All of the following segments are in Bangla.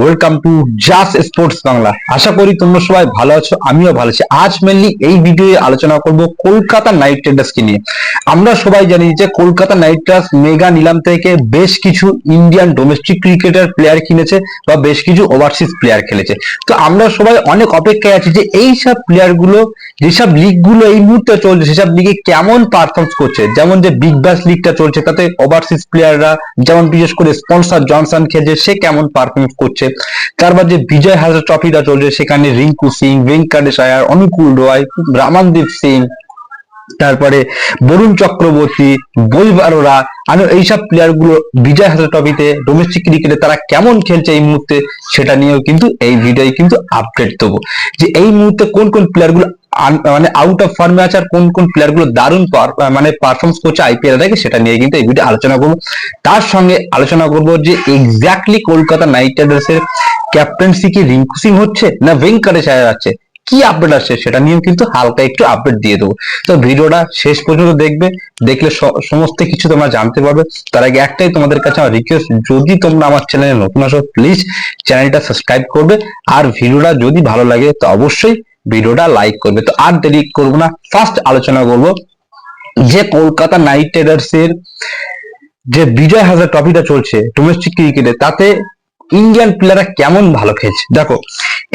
Welcome to Jas sports Bangla আশা করি তোমরা সবাই ভালো আছো, আমিও ভালো আছি। আজ মেনলি এই ভিডিওয়ে আলোচনা করব কলকাতা নাইট রাইডার্সকে নিয়ে। আমরা সবাই জানি যে কলকাতা নাইট রাইডার্স মেগা নিলাম থেকে বেশ কিছু ইন্ডিয়ান ডোমেস্টিক ক্রিকেটার প্লেয়ার কিনেছে বা বেশ কিছু ওভারসিজ প্লেয়ার খেলেছে। তো আমরা সবাই অনেক অপেক্ষায় আছি যে এই সব প্লেয়ারগুলো, যেসব লিগগুলো এই মুহূর্তে চলছে, সেসব লিগে কেমন পারফর্ম করছে? যেমন যে বিগ ব্যাশ লিগটা চলছে, তাতে ওভারসিজ প্লেয়াররা যেমন বিশেষ করে স্পন্সর জনসন খেলছে, সে কেমন পারফর্ম করছে। তারপর যে বিজয় হাজার ট্রফিটা চলছে। সেখানে রিঙ্কু সিং ভেঙ্কটেশ আয়ার অনুকূল রয়, রামানদীপ সিং, তারপরে বরুণ চক্রবর্তী বৈভ আরোরা আমি এইসব প্লেয়ারগুলো বিজয় হাজার ট্রফিতে ডোমেস্টিক ক্রিকেটে তারা কেমন খেলছে এই মুহূর্তে, সেটা নিয়েও কিন্তু এই ভিডিওয় কিন্তু আপডেট দেবো। যে এই মুহূর্তে কোন কোন প্লেয়ারগুলো মানে আউট অফ ফর্মে আছে আর কোন কোন প্লেয়ারগুলো দারুণ মানে পারফরমেন্স করছে আইপিএল থেকে সেটা নিয়ে কিন্তু এই ভিডিও আলোচনা করব। তার সঙ্গে আলোচনা করব যে এক্স্যাক্টলি কলকাতা নাইট রাইডার্স এর ক্যাপ্টেন্সি কি রিঙ্কু সিং হচ্ছে না ভেঙ্কটেশ আয়ার আছে কি আপডেট আসছে সেটা নিয়েও কিন্তু হালকা একটু আপডেট দিয়ে দেবো। তো ভিডিওটা শেষ পর্যন্ত দেখবে, দেখলে সমস্ত কিছু তোমরা জানতে পারবে। তার আগে একটাই তোমাদের কাছে আমার রিকোয়েস্ট যদি তোমরা আমার চ্যানেলে নতুন আসো প্লিজ চ্যানেলটা সাবস্ক্রাইব করবে। আর ভিডিওটা যদি ভালো লাগে, তো অবশ্যই ভিডিওটা লাইক করবে। তো আর দেরি করব না। ফার্স্ট আলোচনা করব যে কলকাতা নাইট রাইডার্স এর যে বিজয় হাজার ট্রফিটা চলছে ডোমেস্টিক ক্রিকেটে তাতে ইন্ডিয়ান প্লেয়াররা কেমন ভালো খেলছে? দেখো,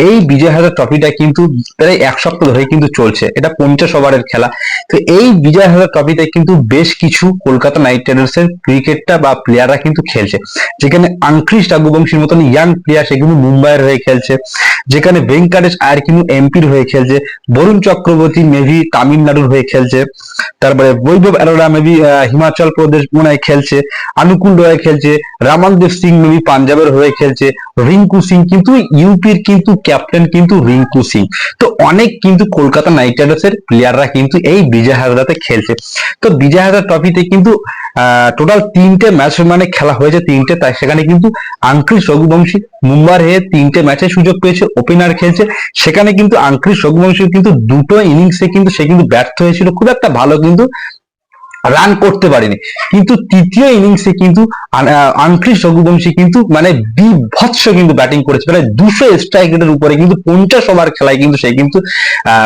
এই বিজয় হাজার ট্রফিটা কিন্তু প্রায় এক সপ্তাহ ধরে কিন্তু চলছে। এটা পঞ্চাশ ওভারের খেলা। তো এই বিজয় হাজার ট্রফিতে কিন্তু বেশ কিছু কলকাতা নাইট রাইডার্স এর ক্রিকেটটা বা প্লেয়াররা কিন্তু খেলছে। যেখানে আংক্রিস রাঘুবংশীর মতন ইয়াং প্লেয়ার সে কিন্তু মুম্বাইয়ের হয়ে খেলছে। যেখানে ভেঙ্কটেশ আয়ার কিন্তু এমপির হয়ে খেলছে, বরুণ চক্রবর্তী মেবি তামিলনাড়ুর হয়ে খেলছে, তারপরে বৈভব অ্যারোরা মেবি হিমাচল প্রদেশ মনে খেলছে অনুকূল রয় খেলছে রামানদেব সিং মেবি পাঞ্জাবের হয়ে খেলছে, রিঙ্কু সিং কিন্তু ইউপির কিন্তু ক্যাপ্টেন কিন্তু রিঙ্কু সিং। তো অনেক কিন্তু কলকাতা নাইট রাইডার্স এর প্লেয়াররা কিন্তু এই বিজয় হাজারাতে খেলছে। তো বিজয় হাজার ট্রফিতে কিন্তু টোটাল তিনটে ম্যাচ মানে খেলা হয়েছে তিনটে, তাই সেখানে কিন্তু আঙ্ক্রিস রঘুবংশী মুম্বার হয়ে তিনটে ম্যাচে সুযোগ পেয়েছে ওপেনার খেলছে। সেখানে কিন্তু আঙ্ক্রিস রঘুবংশী কিন্তু দুটো ইনিংসে কিন্তু সে কিন্তু ব্যর্থ হয়েছিল, খুব একটা ভালো কিন্তু রান করতে পারেনি। কিন্তু তৃতীয় ইনিংসে কিন্তু আঙ্ক্রিস রঘুবংশী কিন্তু মানে বিভৎস কিন্তু ব্যাটিং করেছে, প্রায় দুশো স্ট্রাইক রেটের উপরে কিন্তু পঞ্চাশ ওভার খেলায় কিন্তু সে কিন্তু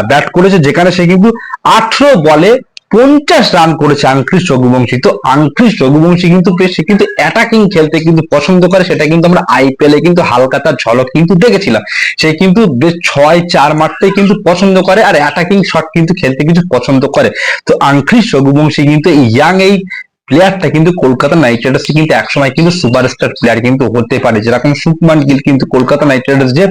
ব্যাট করেছে, যেখানে সে কিন্তু আঠারো বলে পঞ্চাশ রান করেছে আংক্রিস রঘুবংশী। তো আংক্রিস রঘুবংশী কিন্তু সে কিন্তু অ্যাটাকিং খেলতে কিন্তু পছন্দ করে, সেটা কিন্তু আমরা আইপিএল কিন্তু হালকা তার ঝলক কিন্তু দেখেছিলাম। সে কিন্তু বেশ ছয়, চার মারতে কিন্তু পছন্দ করে আর অ্যাটাকিং শট কিন্তু খেলতে কিন্তু পছন্দ করে। তো আংক্রিস রঘুবংশী কিন্তু ইয়াং এই প্লেয়ারটা কিন্তু কলকাতা নাইট রাইডার্স কিন্তু একসময় কিন্তু সুপারস্টার প্লেয়ার কিন্তু হতে পারে। যেরকম সুকমান গিল কিন্তু কলকাতা নাইট রাইডার্স যে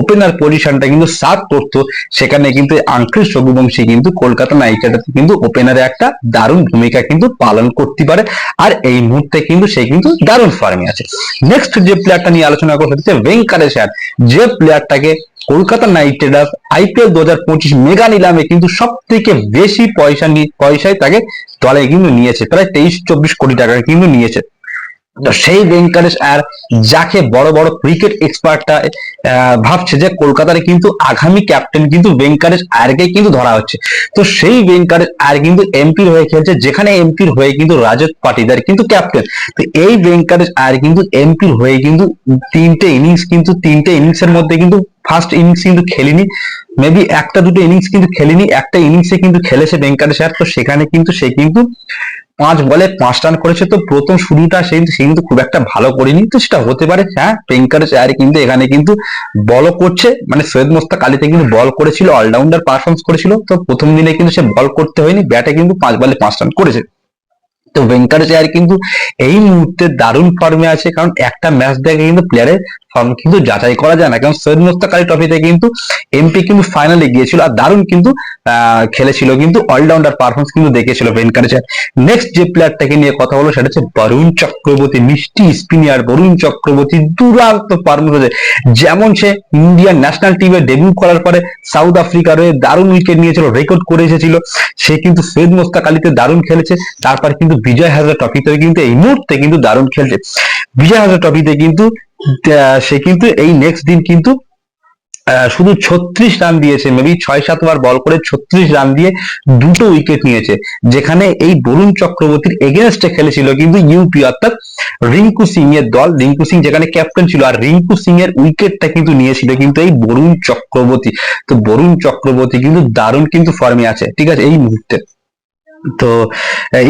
ওপেনার পজিশনটা কিন্তু সাফ করতো সেখানে কিন্তু আঙ্ক্রিস রঘুবংশী কিন্তু কলকাতা নাইট রাইডার্স কিন্তু ওপেনারে একটা দারুণ ভূমিকা কিন্তু পালন করতে পারে। আর এই মুহূর্তে কিন্তু সে কিন্তু দারুণ ফর্মে আছে। নেক্সট যে প্লেয়ারটা নিয়ে আলোচনা করতে হচ্ছে ভেঙ্কাটেশ আয়ার, যে প্লেয়ারটাকে কলকাতা নাইট রাইডার্স আইপিএল দু হাজার পঁচিশ মেগা নিলামে কিন্তু সব থেকে বেশি পয়সা পয়সায় তাকে দলে কিন্তু নিয়েছে, প্রায় তেইশ চব্বিশ কোটি টাকা কিন্তু নিয়েছে। সেই ভেঙ্কটেশ আর যাকে বড় বড় ক্রিকেট এক্সপার্টটা ভাবছে যে কলকাতার কিন্তু আগামী ক্যাপ্টেন কিন্তু ভেঙ্কটেশ আয়ারকে কিন্তু ধরা হচ্ছে। তো সেই ভেঙ্কটেশ আয়ার কিন্তু এমপির হয়ে খেলছে, যেখানে এমপির হয়ে কিন্তু রাজত পাটিদার কিন্তু ক্যাপ্টেন তো এই ভেঙ্কটেশ আয়ার কিন্তু এমপির হয়ে কিন্তু তিনটে ইনিংস কিন্তু তিনটে ইনিংসের মধ্যে কিন্তু ফার্স্ট ইনিংস কিন্তু খেলিনি। মেবি একটা দুটো ইনিংস কিন্তু খেলিনি, একটা ইনিংসে কিন্তু খেলেছে ভেঙ্কটেশ আয়ার তো সেখানে কিন্তু সে কিন্তু পাঁচ বলে পাঁচ রান করেছে তো প্রথম শুরুটা সে সে কিন্তু খুব একটা ভালো করেনি। তো সেটা হতে পারে হ্যাঁ ভেঙ্কটেশ আয়ার কিন্তু এখানে কিন্তু বল করছে। মানে সৈয়দ মোস্তাক আলীতে কিন্তু বল করেছিল অলরাউন্ডার পারফরমেন্স করেছিল। তো প্রথম দিনে কিন্তু সে বল করতে হয়নি, ব্যাটে কিন্তু পাঁচ বলে পাঁচ রান করেছে। তো ভেঙ্কটেশ আয়ার কিন্তু এই মুহূর্তে দারুণ ফর্মে আছে, কারণ একটা ম্যাচ দেখে কিন্তু প্লেয়ারের ফর্ম কিন্তু যাচাই করা যায় না। কারণ সৈয়দ মোস্তাক ট্রফিতে কিন্তু এমপি কিন্তু ফাইনালে গিয়েছিল আর দারুণ কিন্তু খেলেছিল। কিন্তু অলরাউন্ডার পারফরমেন্স কিন্তু দেখেছিল আয়ার নেক্সট যে প্লেয়ারটাকে নিয়ে কথা বলো সেটা হচ্ছে বরুণ চক্রবর্তী মিষ্টি স্পিনার বরুণ চক্রবর্তী দুরান্ত পারফরমেন্স হয়েছে যেমন সে ইন্ডিয়ান ন্যাশনাল টিমে ডেবিউ করার পরে সাউথ আফ্রিকার হয়ে দারুণ উইকেট নিয়েছিল রেকর্ড করে এসেছিল। সে কিন্তু সৈয়দ মোস্তাক আলীতে দারুণ খেলেছে। তারপর কিন্তু বিজয় হাজার ট্রফিতে কিন্তু এই মুহূর্তে কিন্তু দারুণ খেলছে। বিজয় হাজার ট্রফিতে কিন্তু সে কিন্তু এই নেক্সট দিন কিন্তু শুধু ছত্রিশ রান দিয়েছে মেবি ছয় সাত বার বল করে ছত্রিশ রান দিয়ে দুটো উইকেট নিয়েছে। যেখানে এই বরুণ চক্রবর্তীর এগেনস্টে খেলেছিল কিন্তু ইউপি অর্থাৎ রিঙ্কু সিং এর দল। রিঙ্কু সিং যেখানে ক্যাপ্টেন ছিল, আর রিঙ্কু সিং এর উইকেটটা কিন্তু নিয়েছিল কিন্তু এই বরুণ চক্রবর্তী। তো বরুণ চক্রবর্তী কিন্তু দারুণ কিন্তু ফর্মে আছে, ঠিক আছে? এই মুহূর্তে। তো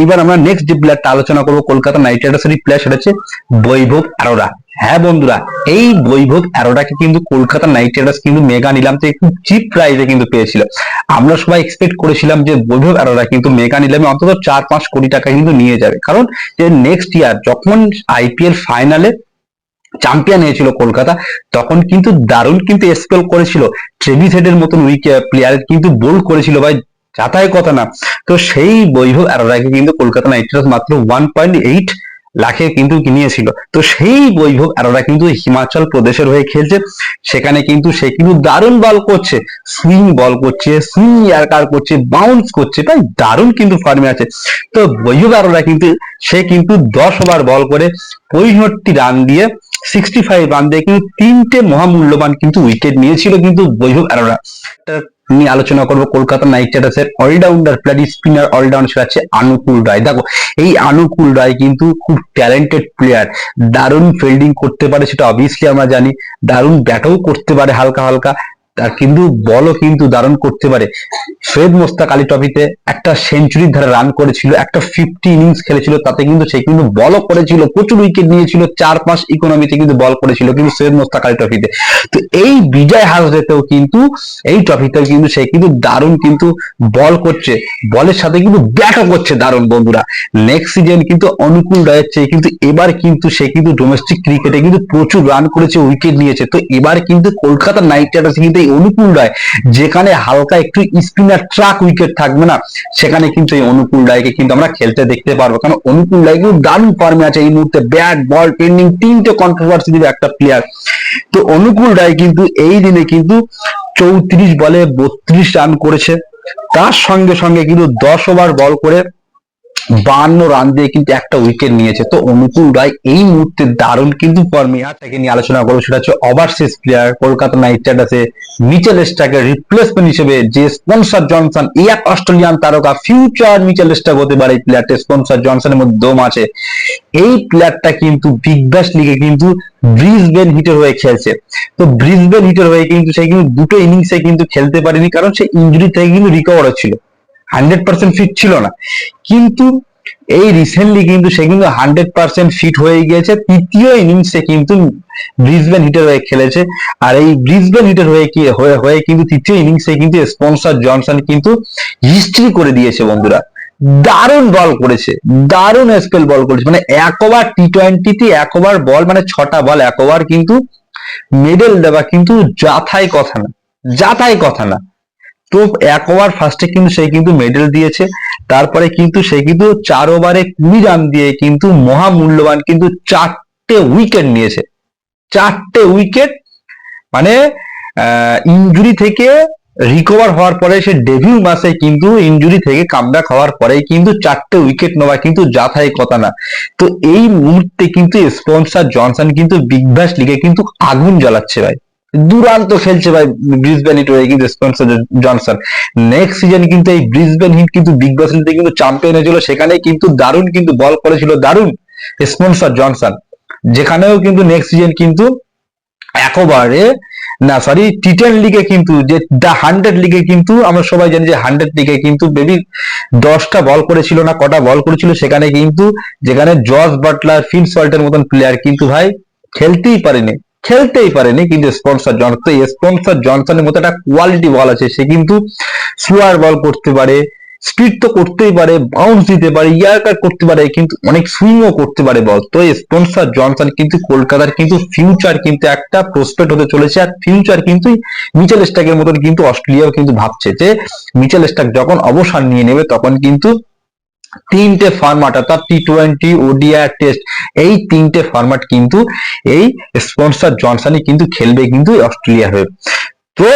এইবার আমরা নেক্সট যে প্লেয়ারটা আলোচনা করব, কলকাতা নাইট রাইডার্সের প্লেয়ার সেটা হচ্ছে বৈভব অ্যারোরা হ্যাঁ বন্ধুরা, এই বৈভব অ্যারোরাকে কিন্তু কলকাতা নাইট রাইডার্স কিন্তু মেগা নিলাম থেকে খুব চিপ প্রাইসে কিন্তু পেয়েছিল। আমরা সবাই এক্সপেক্ট করেছিলাম যে বৈভব অ্যারোরা কিন্তু মেগা নিলামে অন্তত চার পাঁচ কোটি টাকা কিন্তু নিয়ে যাবে। কারণ যে নেক্সট ইয়ার যখন আইপিএল ফাইনালে চ্যাম্পিয়ন হয়েছিল কলকাতা, তখন কিন্তু দারুণ কিন্তু স্পেল করেছিল। ট্রেভিস হেডের মতন উইকেট প্লেয়ার কিন্তু বোল্ড করেছিল ভাই যাতায় কথা না। তো সেই বৈভব অ্যারোরাকে কিন্তু কলকাতা নাইট রাইডার্স মাত্র ওয়ান পয়েন্ট এইট লাখে কিন্তু কিনিয়েছিল। তো সেই বৈভব অ্যারোরা কিন্তু হিমাচল প্রদেশের হয়ে খেলছে। সেখানে কিন্তু সে কিন্তু দারুণ বল করছে। সুইং বল করছে সুইং ইয়ারকার করছে বাউন্স করছে। তাই দারুণ কিন্তু ফর্মে আছে। তো বৈভব অ্যারোরা কিন্তু, সে কিন্তু দশ ওভার বল করে পঁয়ষট্টি রান দিয়ে সিক্সটি ফাইভ রান দিয়ে কিন্তু তিনটে মহামূল্যবান কিন্তু উইকেট নিয়েছিল কিন্তু বৈভব অ্যারোরা। নিয়ে আলোচনা করব কলকাতা নাইট রাইডার্সের অলরাউন্ডার প্লেয়ার স্পিনার অলরাউন্ডার সেটা আছে আনুকুল রায়। দেখো, এই আনুকুল রায় কিন্তু খুব ট্যালেন্টেড প্লেয়ার দারুণ ফিল্ডিং করতে পারে সেটা অবভিয়াসলি আমরা জানি। দারুণ ব্যাটও করতে পারে হালকা হালকা। আর কিন্তু বলও কিন্তু দারুণ করতে পারে। সৈয়দ মোস্তাক আলী ট্রফিতে একটা সেঞ্চুরির ধারে রান করেছিল, একটা ফিফটি ইনিংস খেলেছিল, তাতে কিন্তু সে কিন্তু বলও করেছিল, প্রচুর উইকেট নিয়েছিল চার পাঁচ ইকোনমিতে কিন্তু বল করেছিল কিন্তু সৈয়দ মোস্তাক আলী ট্রফিতে। তো এই বিজয় হাসরেতেও কিন্তু, এই ট্রফিতেও কিন্তু সে কিন্তু দারুণ কিন্তু বল করছে। বলের সাথে কিন্তু ব্যাটও করছে দারুণ বন্ধুরা। নেক্সট সিজন কিন্তু অনুকূল রায়ের চেয়ে কিন্তু এবার কিন্তু সে কিন্তু ডোমেস্টিক ক্রিকেটে কিন্তু প্রচুর রান করেছে উইকেট নিয়েছে। তো এবার কিন্তু কলকাতা নাইট রাইডার্স কিন্তু অনুকূল রায়, যেখানে হালকা একটু স্পিনার ট্রাক উইকেট থাকবে না, সেখানে কিন্তু এই অনুকূল রায়কে কিন্তু আমরা খেলতে দেখতে পারব। কারণ অনুকূল রায় কিন্তু দারুণ ফর্মে আছে এই মুহূর্তে ব্যাট বল পেন্ডিং তিনটে কন্ট্রোভার্সি দিবে একটা প্লেয়ার তো অনুকূল রায় কিন্তু এই দিনে কিন্তু চৌত্রিশ বলে বত্রিশ রান করেছে। তার সঙ্গে সঙ্গে কিন্তু দশ ওভার বল করে বান্ন রান দিয়ে কিন্তু একটা উইকেট নিয়েছে। তো অনুকূল রায় এই মুহূর্তে দারুণ কিন্তু ফর্মে আর তাকে নিয়ে আলোচনা করব, সেটা হচ্ছে ওভারসিজ প্লেয়ার কলকাতা নাইট রাইডার্সে মিচেল স্টাকের রিপ্লেসমেন্ট হিসেবে যে স্পন্সর জনসন এই এক অস্ট্রেলিয়ান তারকা ফিউচার মিচেল স্টাক হতে পারে এই প্লেয়ারটা স্পন্সর জনসনের মধ্যে দম আছে। এই প্লেয়ারটা কিন্তু বিগ ব্যাশ লিগে কিন্তু ব্রিসবেন হিটের হয়ে খেলছে। তো ব্রিসবেন হিটের হয়ে কিন্তু সে কিন্তু দুটো ইনিংসে কিন্তু খেলতে পারেনি, কারণ সে ইঞ্জুরি থেকে কিন্তু রিকভার হচ্ছিল। হান্ড্রেড পার্সেন্ট ফিট ছিল না। কিন্তু এই রিসেন্টলি কিন্তু সে কিন্তু হান্ড্রেড পার্সেন্ট ফিট হয়ে গিয়েছে। তৃতীয় ইনিংসে কিন্তু ব্রিসবেন হিটের হয়ে খেলেছে। আর এই ব্রিসবেন হিটের হয়ে কি, হয়ে হয়ে কিন্তু তৃতীয় ইনিংসে কিন্তু স্পন্সর জনসন কিন্তু হিস্ট্রি করে দিয়েছে বন্ধুরা। দারুণ বল করেছে। দারুণ স্পেল বল করেছে। মানে এক ওভার টি টোয়েন্টিতে এক ওভার বল মানে ছটা বল এক ওভার কিন্তু মেডেল দেওয়া কিন্তু যাথাই কথা না। যাথাই কথা না। তো এক ওভার ফার্স্টে কিন্তু সে কিন্তু মেডেল দিয়েছে। তারপরে কিন্তু সে কিন্তু চার ওভারে কুড়ি রান দিয়ে কিন্তু মহামূল্যবান কিন্তু চারটে উইকেট নিয়েছে। চারটে উইকেট মানে ইঞ্জুরি থেকে রিকভার হওয়ার পরে সে ডেবিউ মাসে কিন্তু ইঞ্জুরি থেকে কামব্যাক হওয়ার পরে কিন্তু চারটে উইকেট নেওয়া কিন্তু যাথাই কথা না। তো এই মুহূর্তে কিন্তু স্পন্সর জনসন কিন্তু বিগ ব্যাশ লিগে কিন্তু আগুন জ্বালাচ্ছে ভাই। দুরান্ত খেলছে ভাই ব্রিসবেন হিট হয়ে কিন্তু স্পন্সর জনসন। নেক্সট সিজন কিন্তু এই ব্রিসবেন হিট কিন্তু বিগ ব্যাশ লিগে কিন্তু চ্যাম্পিয়ন হয়েছিল। সেখানে কিন্তু দারুণ কিন্তু বল করেছিল দারুণ স্পন্সর জনসন। যেখানেও কিন্তু নেক্সট সিজন কিন্তু এক ওভারে না সরি টি টেন লিগে কিন্তু যে দ্য হান্ড্রেড লিগে কিন্তু আমরা সবাই জানি যে হান্ড্রেড লিগে কিন্তু বেবি দশটা বল করেছিল না, কটা বল করেছিল, সেখানে কিন্তু যেখানে জর্জ বাটলার ফিল সল্টের মতন প্লেয়ার কিন্তু ভাই খেলতেই পারেনি। খেলতেই পারেনি, কিন্তু স্পন্সর জনসন স্পন্সর জনসনের মতো একটা কোয়ালিটি বল আছে, সে কিন্তু স্লোয়ার বল করতে পারে স্পিড তো করতেই পারে বাউন্স দিতে পারে ইয়ারকার করতে পারে, কিন্তু অনেক সুইংও করতে পারে বল তো স্পন্সর জনসন কিন্তু কলকাতার কিন্তু ফিউচার কিন্তু একটা প্রসপেক্ট হতে চলেছে, আর ফিউচার কিন্তু মিচেল স্টাকের মতন কিন্তু অস্ট্রেলিয়াও কিন্তু ভাবছে যে মিচেল স্টাক যখন অবসর নিয়ে নেবে, তখন কিন্তু তিনটে ফরম্যাট অর্থাৎ টি টোয়েন্টি ওডিআর টেস্ট এই তিনটে ফরম্যাট কিন্তু এই স্পন্সর জনসনই কিন্তু খেলবে কিন্তু অস্ট্রেলিয়া হয়ে। তো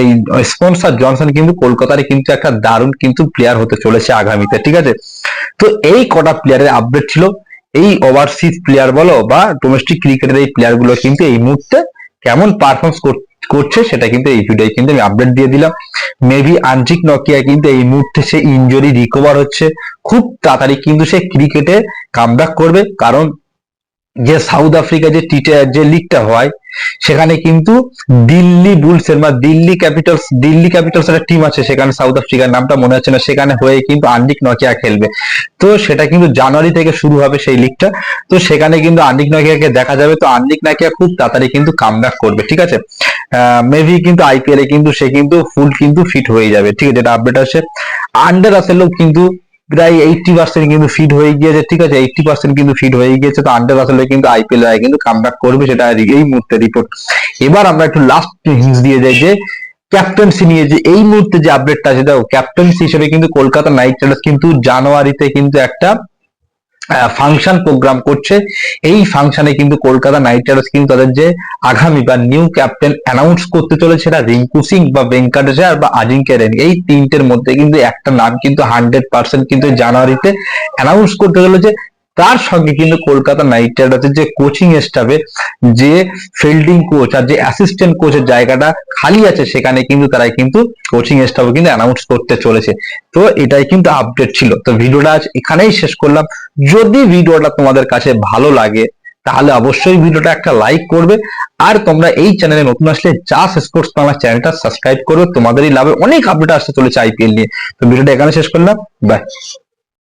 এই স্পন্সর জনসন কিন্তু কলকাতার কিন্তু একটা দারুণ কিন্তু প্লেয়ার হতে চলেছে আগামীতে, ঠিক আছে? তো এই কটা প্লেয়ারের আপডেট ছিল। এই ওভারসিজ প্লেয়ার বলো বা ডোমেস্টিক ক্রিকেটের এই প্লেয়ারগুলো কিন্তু এই মুহূর্তে কেমন পারফরমেন্স করছে, সেটা কিন্তু এই ভিডিওয় কিন্তু আমি আপডেট দিয়ে দিলাম। মেবি আঞ্চিক নকিয়া কিন্তু এই মুহূর্তে সে ইনজুরি রিকভার হচ্ছে। খুব তাড়াতাড়ি কিন্তু সে ক্রিকেটে কামব্যাক করবে। কারণ যে সাউথ আফ্রিকা যে টি যে লিগটা হয়, সেখানে কিন্তু দিল্লি বুলসের বা দিল্লি ক্যাপিটালস দিল্লি ক্যাপিটালস একটা টিম আছে, সেখানে সাউথ আফ্রিকার নামটা মনে হচ্ছে না, সেখানে হয়ে কিন্তু আন্ডিক নকিয়া খেলবে। তো সেটা কিন্তু জানুয়ারি থেকে শুরু হবে সেই লিগটা তো সেখানে কিন্তু আন্ডিক নকিয়াকে দেখা যাবে। তো আন্ডিক নকিয়া খুব তাড়াতাড়ি কিন্তু কামব্যাক করবে, ঠিক আছে? মেবি কিন্তু আইপিএল এ কিন্তু সে কিন্তু ফুল কিন্তু ফিট হয়ে যাবে, ঠিক আছে? এটা আপডেট আছে আন্ডার আসলেও কিন্তু প্রায় এইটটি পার্সেন্ট কিন্তু ফিট হয়ে গিয়েছে, ঠিক আছে? এইটটি পার্সেন্ট কিন্তু ফিট হয়ে গিয়েছে, তো আন্ডার আসলে কিন্তু আইপিএল এ কিন্তু কামব্যাক করবে, সেটা এই মুহূর্তে রিপোর্ট এবার আমরা একটু লাস্ট হিন্স দিয়ে যাই যে ক্যাপ্টেন্সি নিয়ে যে, এই মুহূর্তে যে আপডেটটা আছে, দেখো ক্যাপ্টেন্সি হিসেবে কিন্তু কলকাতা নাইট রাইডার্স কিন্তু জানুয়ারিতে কিন্তু একটা ফাংশন প্রোগ্রাম করছে। এই ফাংশনে কিন্তু কলকাতা নাইট রাইডার্স কিন্তু তাদের যে আগামী বা নিউ ক্যাপ্টেন অ্যানাউন্স করতে চলেছে সেটা রিঙ্কু সিং বা ভেঙ্কটেশ্বর বা আজিঙ্কে রেন এই তিনটের মধ্যে কিন্তু একটা নাম কিন্তু হান্ড্রেড পার্সেন্ট কিন্তু জানুয়ারিতে অ্যানাউন্স করতে চলেছে তার সঙ্গে কিন্তু কলকাতা নাইট রাইডার্সের যে কোচিং স্টাফে যে ফিল্ডিং কোচ আর যে অ্যাসিস্ট্যান্ট কোচের জায়গাটা খালি আছে, সেখানে কিন্তু তারাই কিন্তু কোচিং স্টাফ কিন্তু অ্যানাউন্স করতে চলেছে। তো এটাই কিন্তু আপডেট ছিল। তো ভিডিওটা আজ এখানেই শেষ করলাম। যদি ভিডিওটা তোমাদের কাছে ভালো লাগে, তাহলে অবশ্যই ভিডিওটা একটা লাইক করবে। আর তোমরা এই চ্যানেলে নতুন আসলে জাস স্পোর্টস বাংলা চ্যানেলটা সাবস্ক্রাইব করবে তোমাদেরই লাভে অনেক আপডেট আসতে চলেছে আইপিএল নিয়ে। তো ভিডিওটা এখানে শেষ করলাম। বাই